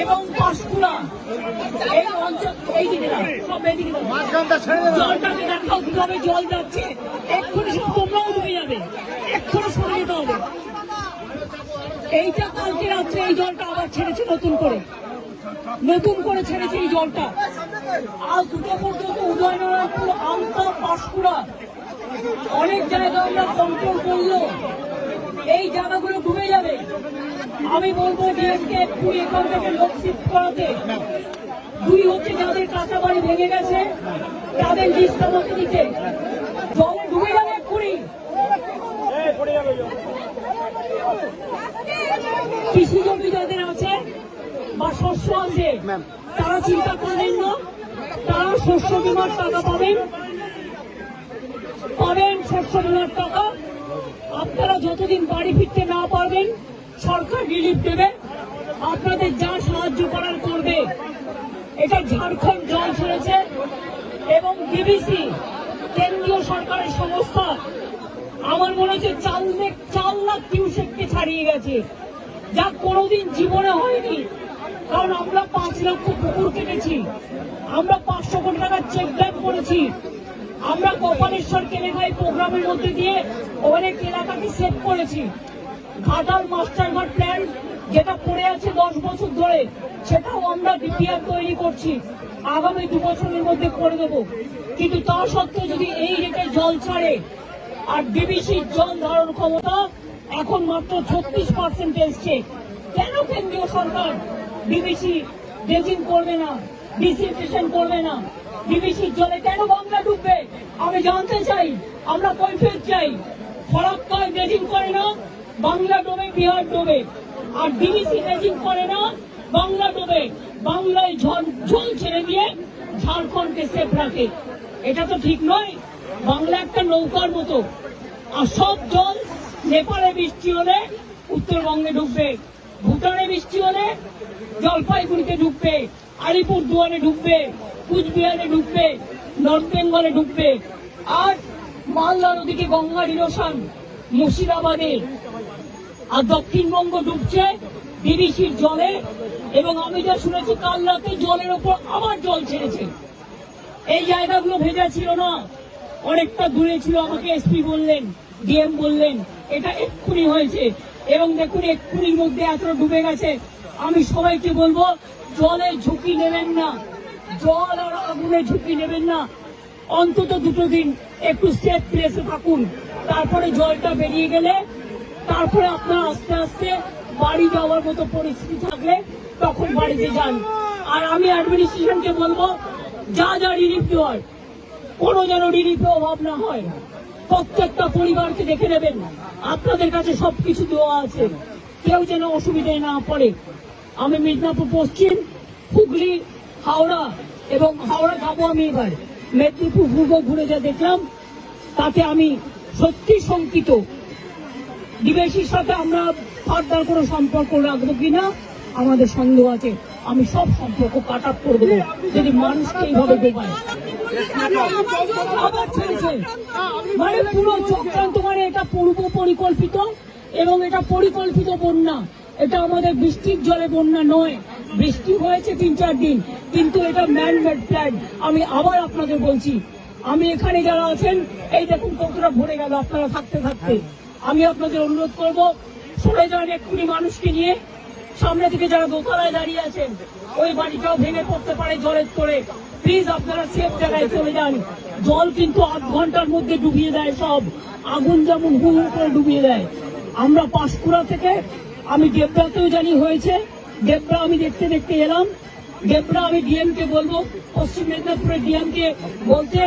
এবং পাঁশকুড়া এই অঞ্চল এই দিকে সব এইদিকে না। জলটাকে দেখাও কীভাবে জল যাচ্ছে এক্ষুনি সব তোমরাও ডুবে যাবে। এক্ষুনি সরে যেতে হবে। এইটা কালকে রাত্রে এই জলটা আবার ছেড়েছে নতুন করে। নতুন করে ছেড়েছে এই জলটা। আজ দুটো পর্যন্ত উদয়নারায়ণপুর আমতা পাঁশকুড়া। অনেক জায়গা আমরা কন্ট্রোল করল। এই জায়গাগুলো ডুবে যাবে। আমি বলব ডিএমকে একটু এখান থেকে লোক শিফট করাতে। দুই হচ্ছে যাদের কাঁচা বাড়ি ভেঙে গেছে তাদের লিস্ট আমাকে দিতে। জলে ডুবে যাবে এক্ষুনি কৃষি জমি যাদের আছে বা শস্য আছে তারা চিন্তা করবেন না। তারা শস্য বিমার টাকা পাবেন। পাবেন শস্য বিমার টাকা। আপনারা যতদিন বাড়ি ফিরতে না পারবেন, সরকার রিলিফ দেবে। আপনাদের যা সাহায্য করার করবে। এটা ঝাড়খণ্ড জল ছেড়েছে এবং বিবিসি কেন্দ্রীয় সরকারের সংস্থা। আমার মনে হচ্ছে চার লাখ চার লাখ কিউসেককে ছাড়িয়ে গেছে। যা কোনোদিন জীবনে হয়নি। কারণ আমরা পাঁচ লক্ষ পুকুর কেটেছি। আমরা পাঁচশো কোটি টাকার চেক ব্যাক করেছি। আমরা গোপালেশ্বর কেলেঙ্গাই প্রোগ্রামের মধ্যে দিয়ে অনেক এলাকাকে সেভ করেছি। ঘাটাল মাস্টার ঘাট প্ল্যান যেটা পড়ে আছে দশ বছর ধরে, সেটাও আমরা ডিপিআর তৈরি করছি। আগামী দু বছরের মধ্যে করে দেবো। কিন্তু তা সত্ত্বেও যদি এই রেটে জল ছাড়ে আর ডিবিসির জল ধারণ ক্ষমতা এখন মাত্র ছত্রিশ পার্সেন্ট এসছে, কেন কেন্দ্রীয় সরকার ডিবিসি ড্রেজিং করবে না ডিসিলট্রেশন করবে না? ডিবিসির জলে কেন বাংলা ডুববে? আমি জানতে চাই, আমরা কৈফিয়ত চাই। ফরাক্কায় ড্রেজিং করে না, বাংলা ডোবে, বিহার ডোবে। আর ডিবিসি ড্রেজিং করে না, বাংলা ডোবে। বাংলায় ঝড় জল ছেড়ে দিয়ে ঝাড়খণ্ডকে সেফ রাখে। এটা তো ঠিক নয়, বাংলা একটা নৌকার মতো। আর সব জল নেপালে বৃষ্টি হলে উত্তরবঙ্গে ঢুকবে ভুটানে বৃষ্টি হলে জলপাইগুড়িতে ঢুকবে আলিপুর দুয়ারে ঢুকবে কুচবিহারে ঢুকবে, নর্থ বেঙ্গলে ঢুকবে, আর মালদা নদীকে গঙ্গা নিরসন মুর্শিদাবাদে। আর দক্ষিণবঙ্গ ডুবছে বিবিসির জলে, এবং আমি যা শুনেছি, কাল রাতে জলের ওপর আবার জল ছেড়েছে। এই জায়গাগুলো ভেজা ছিল না, অনেকটা দূরে ছিল, আমাকে এসপি বললেন ডিএম বললেন, এটা এক্ষুনি হয়েছে। এবং দেখুন, এক্ষুনির মধ্যে এত ডুবে গেছে। আমি সবাইকে বলব, জলে ঝুঁকি নেবেন না। জল আর আগুনে ঝুঁকি নেবেন না। অন্তত দুটো দিন একটু সেফ প্লেসে থাকুন। তারপরে জলটা বেরিয়ে গেলে, তারপরে আপনার আস্তে আস্তে বাড়ি যাওয়ার মতো পরিস্থিতি থাকলে তখন বাড়িতে যান। আর আমি অ্যাডমিনিস্ট্রেশনকে বলব, যা যা রিলিফ দেওয়ার, কোনো যেন রিলিফে অভাব না হয়। প্রত্যেকটা পরিবারকে দেখে নেবেন। আপনাদের কাছে সবকিছু দেওয়া আছে। কেউ যেন অসুবিধায় না পড়ে। আমি মিদনাপুর পশ্চিম, হুগলি হাওড়া এবং হাওড়া যাব আমি এবার। মেদিনীপুর পূর্ব ঘুরে যা দেখলাম, তাতে আমি সত্যি শঙ্কিত। ডিবেশির সাথে আমরা ফার্দার কোনো সম্পর্ক রাখব কিনা, আমাদের সন্দেহ আছে। আমি সব সম্পর্ক কাট আপ করে দেবো, যদি মানুষকে এইভাবে আবার ছেড়েছে মানে পুরো চক্রান্ত মানে এটা পূর্ব পরিকল্পিত এবং এটা পরিকল্পিত বন্যা। এটা আমাদের বৃষ্টির জলে বন্যা নয়। বৃষ্টি হয়েছে তিন চার দিন, কিন্তু এটা ম্যান মেড প্ল্যান আমি আবার আপনাদের বলছি, আমি এখানে যারা আছেন, এই দেখুন কতটা ভরে গেল আপনারা থাকতে থাকতে। আমি আপনাদের অনুরোধ করব, সরে যান এক্ষুনি মানুষকে নিয়ে। সামনে থেকে যারা দোতলায় দাঁড়িয়ে আছেন, ওই বাড়িটাও ভেঙে পড়তে পারে জলের তোরে প্লিজ আপনারা সেফ জায়গায় চলে যান। জল কিন্তু আধ ঘণ্টার মধ্যে ডুবিয়ে দেয় সব। আগুন যেমন হু হু করে ডুবিয়ে দেয়। আমরা পাঁশকুড়া থেকে, আমি দেবরাতেও জানি হয়েছে দেবরা আমি দেখতে দেখতে এলাম। দেবরা আমি ডিএম কে বলব, পশ্চিম মেদিনীপুরের ডিএম কে বলতে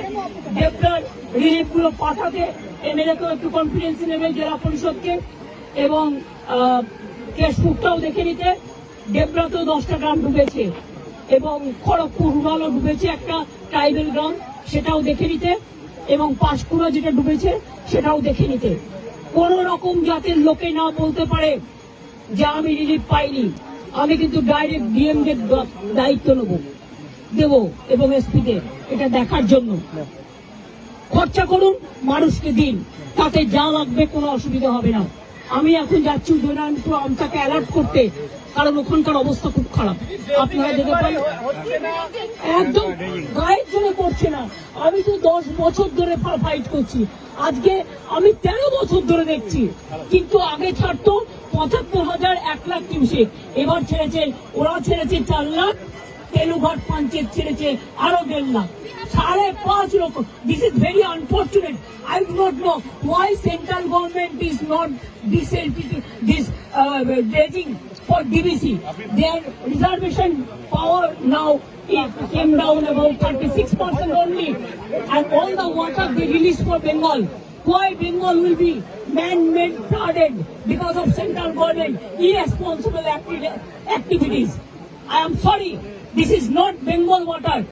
দেবরার রিলিফগুলো পাঠাতে, এমএলএ কেও একটু কনফিডেন্স নেবে জেলা পরিষদকে এবং কেশপুরটাও দেখে নিতে। দেবরাতেও দশটা গ্রাম ডুবেছে এবং খড়গপুর রুরালও ডুবেছে একটা ট্রাইবেল গ্রাম, সেটাও দেখে নিতে এবং পাঁশকুড়া যেটা ডুবেছে, সেটাও দেখে নিতে। কোন রকম জাতের লোকে না বলতে পারে যে আমি রিলিফ পাইনি। আমি কিন্তু ডাইরেক্ট ডিএম কে দায়িত্ব নেব। দেব এবং এসপি কে এটা দেখার জন্য। খরচা করুন, মানুষকে দিন। তাতে যা লাগবে কোনো অসুবিধা হবে না। আমি এখন যাচ্ছি উদয়নারায়ণপুর আমটাকে অ্যালার্ট করতে। কারণ ওখানকার অবস্থা খুব খারাপ। আপনারা যেতে পারেন একদম গায়ের জন্য করছে না। আমি তো দশ বছর ধরে ফাইট করছি। আজকে আমি তেরো বছর ধরে দেখছি। কিন্তু আগে ছাড়তো পঁচাত্তর হাজার এক লাখ কিউসেক এবার ছেড়েছে ওরা ছেড়েছে চার লাখ, তেলুঘাট পঞ্চায়েত ছেড়েছে আরও দেড় লাখ। সাড়ে পাঁচ লক্ষ। This is very unfortunate I do not know why central government is not this dredging uh, uh, for DBC. Their reservation power now it came down about 36% only. And all the water they release for Bengal. Why Bengal will be man-made flooded because of central government irresponsible acti- activities. I am sorry, this is not Bengal water.